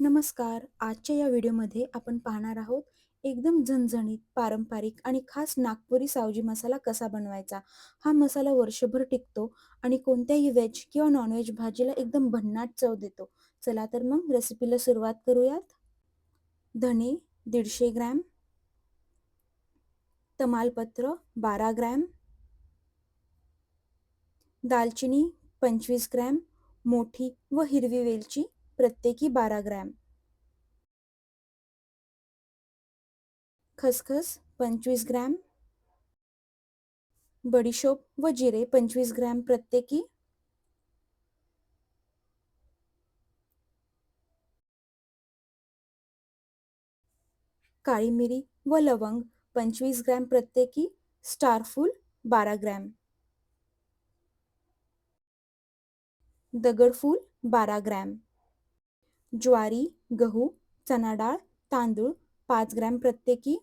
नमस्कार. आजच्या या व्हिडिओमध्ये आपण पाहणार आहोत एकदम झणझणीत पारंपरिक आणि खास नागपुरी सावजी मसाला कसा बनवायचा? हा मसाला वर्षभर टिकतो आणि कोणत्याही व्हेज किंवा नॉनव्हेज भाजीला एकदम भन्नाट चव देतो. चला तर मग रेसिपीला सुरुवात करूयात. धणे दीडशे ग्रॅम. तमालपत्र बारा ग्रॅम. दालचिनी पंचवीस ग्रॅम. मोठी व हिरवी वेलची प्रत्येकी बारा ग्रॅम. खसखस पंचवीस ग्रॅम. बडीशोप व जिरे पंचवीस ग्रॅम प्रत्येकी. काळी मिरी व लवंग पंचवीस ग्रॅम प्रत्येकी. स्टारफूल बारा ग्रॅम. दगडफूल बारा ग्रॅम. ज्वारी गहू चना डाळ तांदूळ पाच ग्रॅम प्रत्येकी.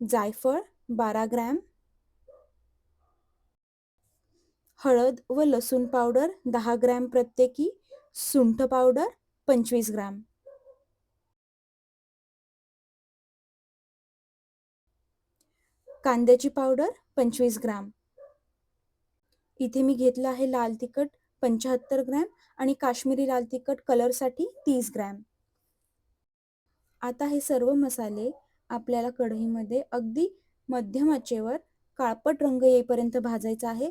जायफळ बारा ग्रॅम. हळद व लसूण पावडर दहा ग्रॅम प्रत्येकी. सुंठ पावडर पंचवीस ग्रॅम. कांद्याची पावडर पंचवीस ग्रॅम. इथे मी घेतलं आहे लाल तिखट पंच्याहत्तर ग्रॅम आणि काश्मीरी लाल तिखट कलरसाठी तीस ग्रॅम. आता हे सर्व मसाले आपल्याला कढईमध्ये अगदी मध्यम आचेवर काळपट रंग येईपर्यंत भाजायचा आहे.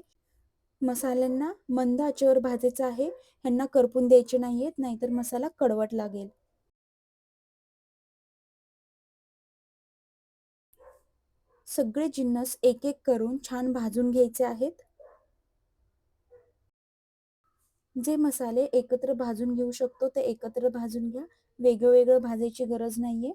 मसाल्यांना मंद आचेवर भाजायचं आहे. ह्यांना करपून द्यायचे नाहीयेत नाहीतर मसाला कडवट लागेल. सगळे जिन्नस एक एक करून छान भाजून घ्यायचे आहेत. जे मसाले एकत्र भाजून घेऊ शकतो ते एकत्र भाजून घ्या. वेगळं वेगळं भाजायची गरज नाहीये.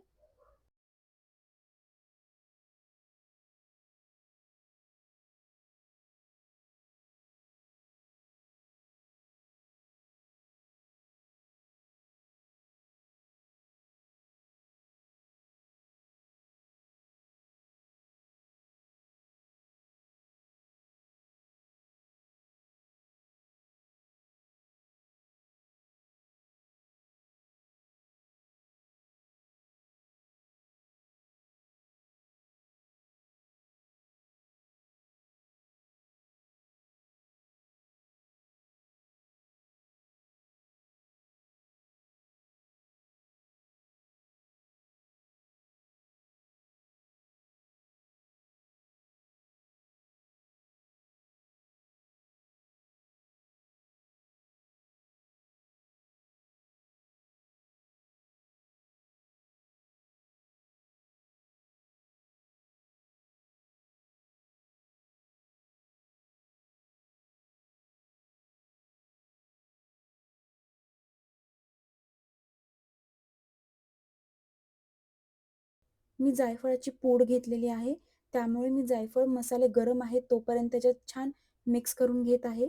मी जायफळाची पूड घेतलेली आहे. त्यामुळे मी जायफळ मसाले गरम आहेत तोपर्यंत त्याच्यात छान मिक्स करून घेत आहे.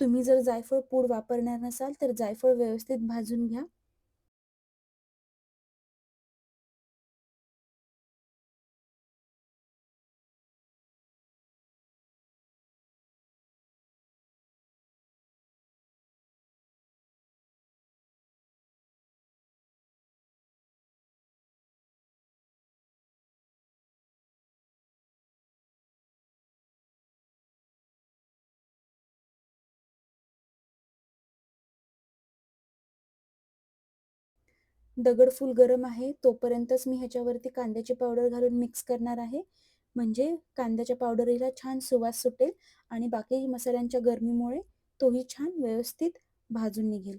तुम्ही जर जायफळ पूड वापरणार नसाल तर जायफळ व्यवस्थित भाजून घ्या. दगडफूल गरम आहे तोपर्यंतच मी ह्याच्यावरती कांद्याची पावडर घालून मिक्स करणार आहे. म्हणजे कांद्याच्या पावडरीला छान सुवास सुटेल आणि बाकी मसाल्यांच्या गरमीमुळे तोही छान व्यवस्थित भाजून निघेल.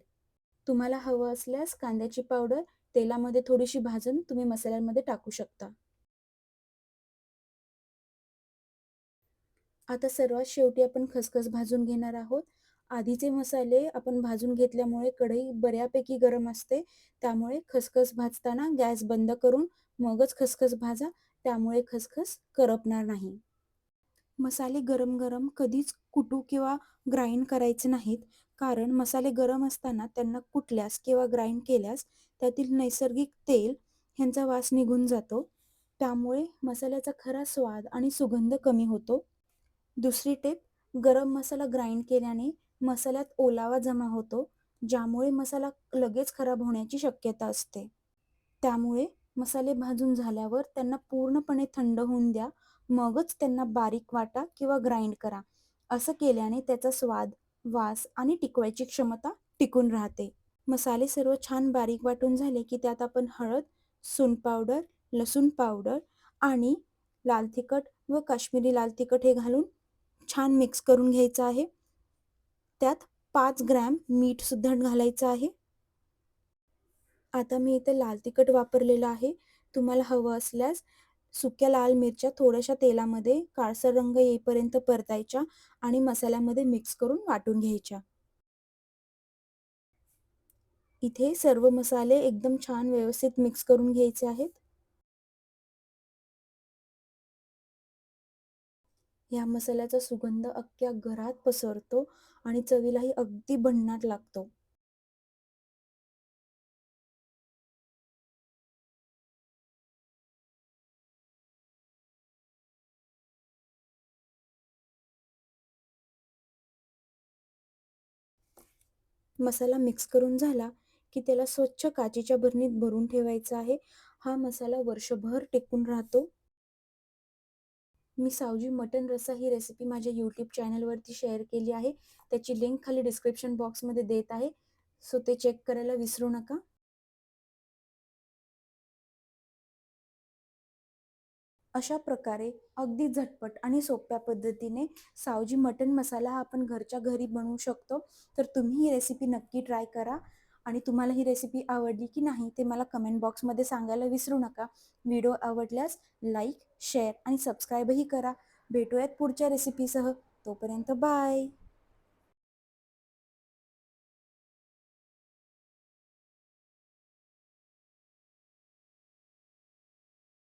तुम्हाला हवं असल्यास कांद्याची पावडर तेलामध्ये थोडीशी भाजून तुम्ही मसाल्यांमध्ये टाकू शकता. आता सर्वात शेवटी आपण खसखस भाजून घेणार आहोत. आधीचे मसाले आपण भाजून घेतल्यामुळे कढई बऱ्यापैकी गरम असते. त्यामुळे खसखस भाजताना गॅस बंद करून मगच खसखस भाजा. त्यामुळे खसखस करपणार नाही. मसाले गरम गरम कधीच कुटू किंवा ग्राइंड करायचे नाहीत. कारण मसाले गरम असताना त्यांना कुटल्यास किंवा ग्राइंड केल्यास त्यातील नैसर्गिक तेल ह्यांचा वास निघून जातो. त्यामुळे मसाल्याचा खरा स्वाद आणि सुगंध कमी होतो. दुसरी टेप गरम मसाला ग्राइंड केल्याने मसाल्यात ओलावा जमा होतो ज्यामुळे मसाला लगेच खराब होण्याची शक्यता असते. त्यामुळे मसाले भाजून झाल्यावर त्यांना पूर्णपणे थंड होऊन द्या मगच त्यांना बारीक वाटा किंवा ग्राइंड करा. असं केल्याने त्याचा स्वाद वास आणि टिकवायची क्षमता टिकून राहते. मसाले सर्व छान बारीक वाटून झाले की त्यात आपण हळद सून पावडर लसूण पावडर आणि लाल तिखट व काश्मीरी लाल तिखट हे घालून छान मिक्स करून घ्यायचं आहे. त्यात पाच ग्रॅम मीठसुद्धा घालायचं आहे. आता मी इथे लाल तिखट वापरलेलं आहे. तुम्हाला हवं असल्यास सुक्या लाल मिरच्या थोड्याशा तेलामध्ये काळसर रंग येईपर्यंत परतायच्या आणि मसाल्यामध्ये मिक्स करून वाटून घ्यायच्या. इथे सर्व मसाले एकदम छान व्यवस्थित मिक्स करून घ्यायचे आहेत. ह्या मसाल्याचा सुगंध अख्ख्या घरात पसरतो आणि चवीलाही अगदी भन्नाट लागतो. मसाला मिक्स करून झाला की त्याला स्वच्छ काचेच्या भरणीत भरून ठेवायचा आहे. हा मसाला वर्षभर टिकून राहतो. मी सावजी मटन रस्सा ही रेसिपी माझ्या यूट्यूब चॅनलवरती शेअर केली आहे. त्याची लिंक खाली डिस्क्रिप्शन बॉक्समध्ये देत आहे. सो ते चेक करायला विसरू नका. अशा प्रकारे अगदी झटपट आणि सोप्या पद्धतीने सावजी मटन मसाला हा आपण घरच्या घरी बनवू शकतो. तर तुम्ही ही रेसिपी नक्की ट्राय करा. आणि तुम्हाला ही रेसिपी आवडली की नाही ते मला कमेंट बॉक्समध्ये सांगायला विसरू नका. व्हिडिओ आवडल्यास लाईक शेअर आणि सबस्क्राईबही करा. भेटूयात पुढच्या रेसिपीसह तोपर्यंत बाय